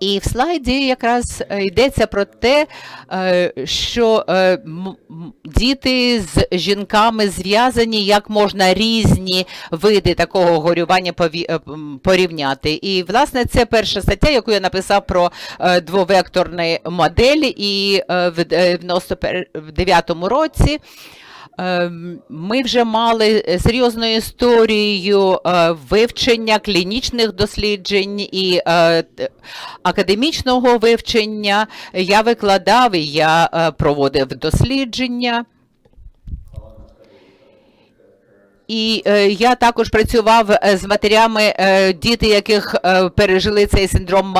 І в слайді якраз е, йдеться про те, е, що е, діти з жінками зв'язані, як можна різні види такого горювання порівняти. І, власне, це перша стаття, яку я написав про двовекторні моделі, і в 99-му році Ми вже мали е, серйозну історію е, вивчення клінічних досліджень і е, академічного вивчення. Я викладав і я проводив дослідження. І е, я також працював е, з матерями, е, діти, яких пережили цей синдром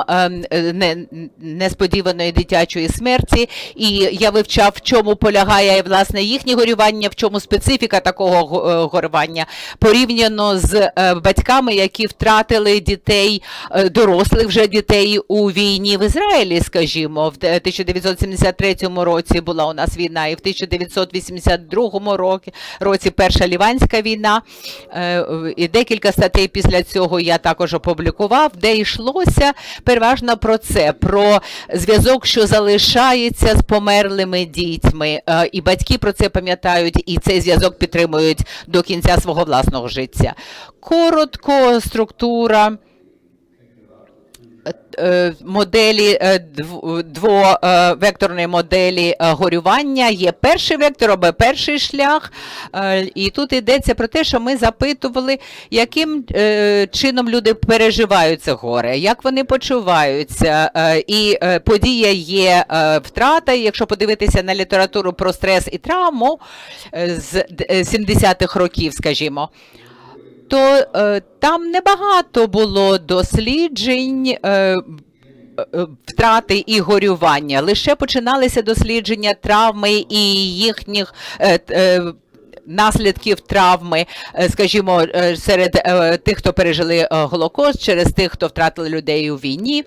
не, несподіваної дитячої смерті. І я вивчав, в чому полягає власне їхнє горювання, в чому специфіка такого го- горювання порівняно з батьками, які втратили дітей, дорослих вже дітей у війні в Ізраїлі, скажімо, в де- 1973 році була у нас війна, і в 1982 році, році перша ліванська війна. Е, І декілька статей після цього я також опублікував, де йшлося переважно про це, про зв'язок, що залишається з померлими дітьми. Е, І батьки про це пам'ятають, і цей зв'язок підтримують до кінця свого власного життя. Коротко, структура моделі е, двовекторної моделі е, горювання є перший вектор або перший шлях. Е, І тут йдеться про те, що ми запитували, яким е, чином люди переживають це горе, як вони почуваються. Е, І е, подія є е, втрата. Якщо подивитися на літературу про стрес і травму е, з д- е, 70-х років, скажімо то е, там небагато було досліджень. Е, е, Втрати і горювання лише починалися дослідження травми і їхніх наслідків травми, е, скажімо, е, серед е, тих, хто пережили Голокост, через тих, хто втратили людей у війні.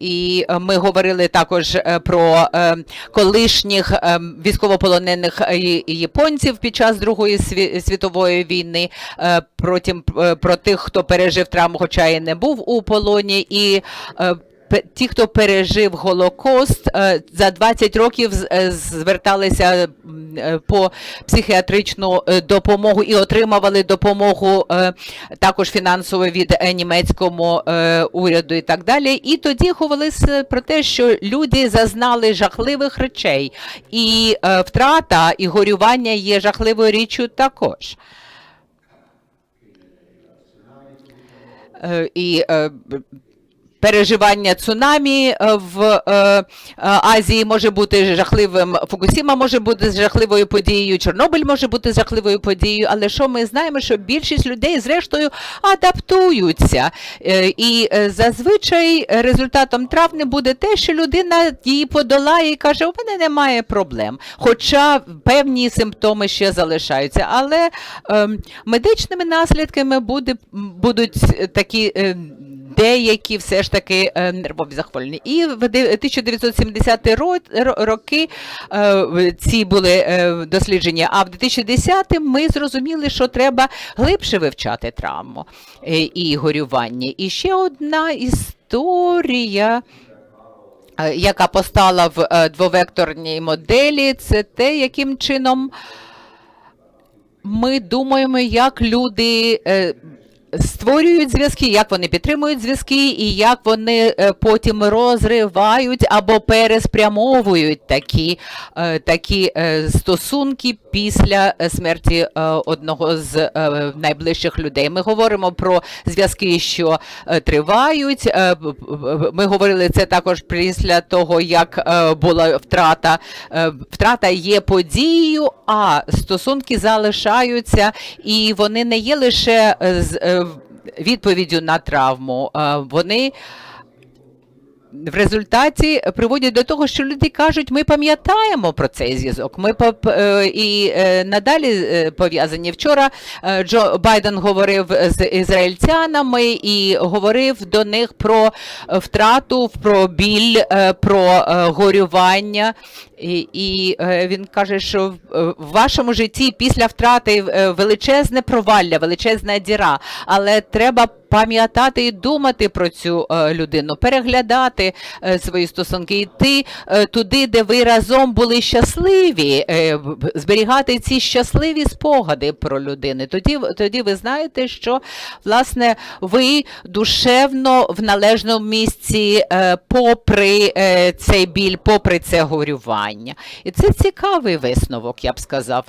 І, ми говорили також про колишніх військовополонених японців під час Другої світової війни, протім, про тих, хто пережив травму, хоча і не був у полоні, і ті, хто пережив Голокост, е, за 20 років е, зверталися е, по психіатричну допомогу і отримували допомогу також фінансову від німецькому уряду і так далі. І тоді говорилося про те, що люди зазнали жахливих речей, і втрата і горювання є жахливою річчю також. І переживання цунамі е, в е, е, Азії може бути жахливим, Фукусіма може бути жахливою подією, Чорнобиль може бути жахливою подією, але що ми знаємо, що більшість людей зрештою адаптуються. І зазвичай результатом травми буде те, що людина її подолає і каже, у мене немає проблем. Хоча певні симптоми ще залишаються. Але ем, медичними наслідками буде, будуть такі. Деякі все ж таки е, нервові захворювання. І в 1970 ро- ро- роки е, ці були е, дослідження, а в 2010 ми зрозуміли, що треба глибше вивчати травму і горювання. І ще одна історія. Яка постала в двовекторній моделі, це те, яким чином ми думаємо, як люди створюють зв'язки, як вони підтримують зв'язки, і як вони е, потім розривають або переспрямовують такі, е, такі е, стосунки після смерті одного з найближчих людей. Ми говоримо про зв'язки, що тривають. Ми говорили це також після того, як була втрата. Втрата є подією, а стосунки залишаються, і вони не є лише відповіддю на травму. Е, Вони в результаті приводять до того, що люди кажуть, ми пам'ятаємо про цей зв'язок. Ми поп- е, і е, надалі пов'язані. Вчора Джо Байден говорив з ізраїльтянами і говорив до них про втрату, про біль, про горювання. І, і е, він каже, що в, е, вашому житті після втрати е, величезне провалля, величезна діра, але треба пам'ятати і думати про цю людину, переглядати свої стосунки, йти туди, де ви разом були щасливі, зберігати ці щасливі спогади про людини. Тоді, в- тоді ви знаєте, що власне ви душевно в належному місці, е, попри е, цей біль, попри це горювання. І це цікавий висновок, я б сказав.